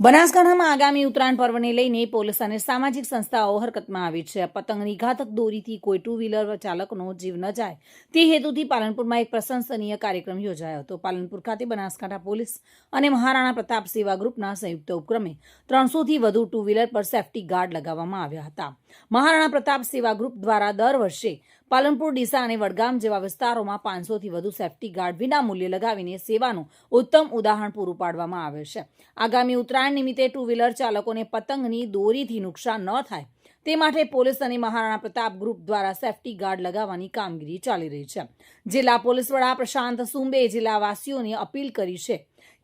બનાસકાંઠામાં આગામી ઉત્તરાયણ પર્વને લઈને પોલીસ અને સામાજિક સંસ્થાઓ હરકતમાં આવી છે. પતંગની ઘાતક દોરીથી કોઈ ટુ વ્હીલર ચાલકનો જીવ ન જાય. તે હેતુથી પાલનપુરમાં એક પ્રશંસનીય કાર્યક્રમ યોજાયો હતો. પાલનપુર ખાતે બનાસકાંઠા પોલીસ અને મહારાણા પ્રતાપ સેવા ગ્રુપના સંયુક્ત ઉપક્રમે ત્રણસોથી વધુ ટુ વ્હીલર પર સેફટી ગાર્ડ લગાવવામાં આવ્યા હતા. મહારાણા પ્રતાપ સેવા ગ્રુપ દ્વારા દર વર્ષે પાલનપુર, ડીસા અને વડગામ જેવા વિસ્તારોમાં પાંચસોથી વધુ સેફટી ગાર્ડ વિના મૂલ્યે લગાવીને સેવાનું ઉત્તમ ઉદાહરણ પૂરું પાડવામાં આવે છે. આગામી ઉત્તરાયણ નિમિત્તે ટુ વ્હીલર ચાલકોને પતંગની દોરીથી નુકસાન ન થાય. તે માટે પોલીસ અને મહારાણા પ્રતાપ ગ્રુપ દ્વારા સેફટી ગાર્ડ લગાવવાની કામગીરી ચાલી રહી છે. જિલ્લા પોલીસ વડા પ્રશાંત સુંબે જિલ્લાવાસીઓને અપીલ કરી છે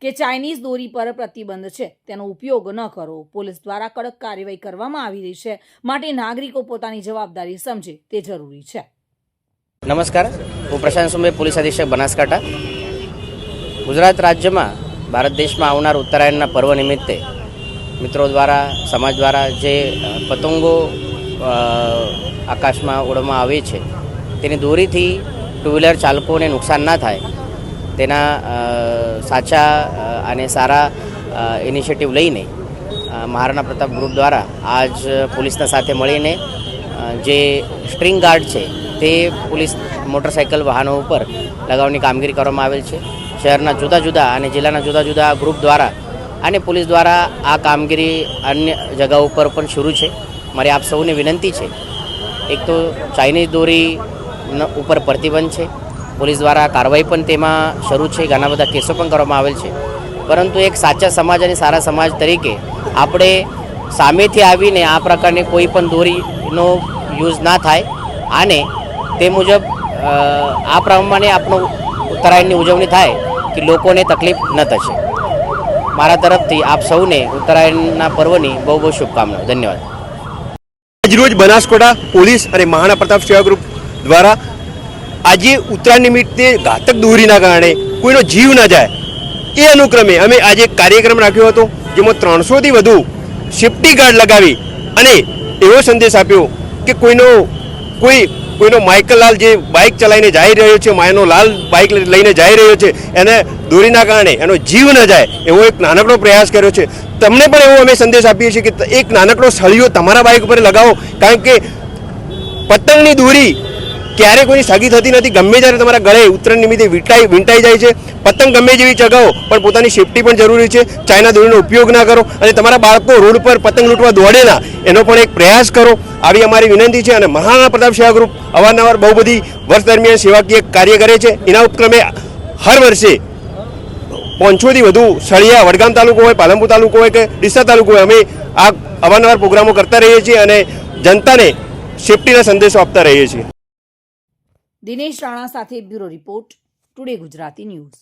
કે ચાઇનીઝ દોરી પર પ્રતિબંધ છે. તેનો ઉપયોગ ન કરો. પોલીસ દ્વારા કડક કાર્યવાહી કરવામાં આવી રહી છે. માટે નાગરિકો પોતાની જવાબદારી સમજે. તે જરૂરી છે. નમસ્કાર, હું પ્રશાંત સુંબે, પોલીસ અધિક્ષક બનાસકાંઠા. ગુજરાત રાજ્યમાં, ભારત દેશમાં આવનાર ઉત્તરાયણના પર્વ નિમિત્તે મિત્રો દ્વારા, સમાજ દ્વારા જે પતંગો આકાશમાં ઉડવામાં આવે છે, તેની દોરીથી ટુ વ્હીલર ચાલકોને નુકસાન ના થાય, તેના સાચા અને સારા ઇનિશિયેટિવ લઈને મહારાણા પ્રતાપ ગ્રુપ દ્વારા આજ પોલીસના સાથે મળીને જે સ્ટ્રિંગ ગાર્ડ છે તે પોલીસ મોટરસાઇકલ વાહનો ઉપર લગાવવાની કામગીરી કરવામાં આવેલ છે. શહેરના જુદા જુદા અને જિલ્લાના જુદા જુદા ગ્રુપ દ્વારા અને પોલીસ દ્વારા આ કામગીરી અન્ય જગાઓ ઉપર પણ શરૂ છે. મારી આપ સૌને વિનંતી છે. એક તો ચાઇનીઝ દોરી ઉપર પ્રતિબંધ છે. પોલીસ દ્વારા કાર્યવાહી પણ તેમાં શરૂ છે. ઘણા બધા કેસો પણ કરવામાં આવેલ છે. પરંતુ એક સાચા સમાજ અને સારા સમાજ તરીકે આપણે સામેથી આવીને આ પ્રકારની કોઈ પણ દોરીનો યુઝ ના થાય. અને તે મુજબ આ પ્રમાણે આપણો ઉત્તરાયણની ઉજવણી થાય કે લોકોને તકલીફ ન થશે. મારા તરફથી આપ સૌને ઉત્તરાયણના પર્વની બહુ બહુ શુભકામનાઓ. ધન્યવાદ. આજરોજ બનાસકોટા પોલીસ અને મહારાણા પ્રતાપ સેવા ગ્રુપ દ્વારા આજે ઉત્તરાયણ નિમિત્તે ઘાતક દોરીના કારણે કોઈનો જીવ ના જાય એ અનુક્રમે અમે આજે કાર્યક્રમ રાખ્યો હતો, જેમાં ત્રણસોથી વધુ સેફટી ગાર્ડ લગાવી અને એવો સંદેશ આપ્યો કે કોઈનો કોઈ કોઈનો માઇકલ લાલ જે બાઇક ચલાવીને જઈ રહ્યો છે, માયનો લાલ બાઇક લઈને જઈ રહ્યો છે, એને દોરીના કારણે એનો જીવ ન જાય, એવો એક નાનકડો પ્રયાસ કર્યો છે. તમને પણ એવો અમે સંદેશ આપીએ છીએ કે એક નાનકડો સળિયો તમારા બાઇક ઉપર લગાવો, કારણ કે પતંગની દોરી ક્યારે કોઈની સગી થતી નથી, ગમે ત્યારે તમારા ગળે ઉત્તરાયણ નિમિત્તે વીંટાઈ વીંટાઈ જાય છે, પતંગ ગમે જેવી ચગાવો, પણ પોતાની સેફટી પણ જરૂરી છે. ચાઇના દોરીનો ઉપયોગ ના કરો અને તમારા બાળકો રોડ પર પતંગ લૂંટવા દોડે ના, એનો પણ એક પ્રયાસ કરો. આવી અમારી વિનંતી છે અને મહારાણા પ્રતાપ સેવા ગ્રુપ અવારનવાર બહુ બધી વર્ષ દરમિયાન સેવાકીય કાર્ય કરે છે. એના ઉપક્રમે હર વર્ષે પોંચોથી વધુ સળિયા વડગામ તાલુકો હોય, પાલનપુર તાલુકો હોય કે ડીસા તાલુકો હોય, અમે આ અવારનવાર પ્રોગ્રામો કરતા રહીએ છીએ અને જનતાને સેફટીના સંદેશો આપતા રહીએ છીએ. દિનેશ રાણા સાથે bureau report today Gujarati news.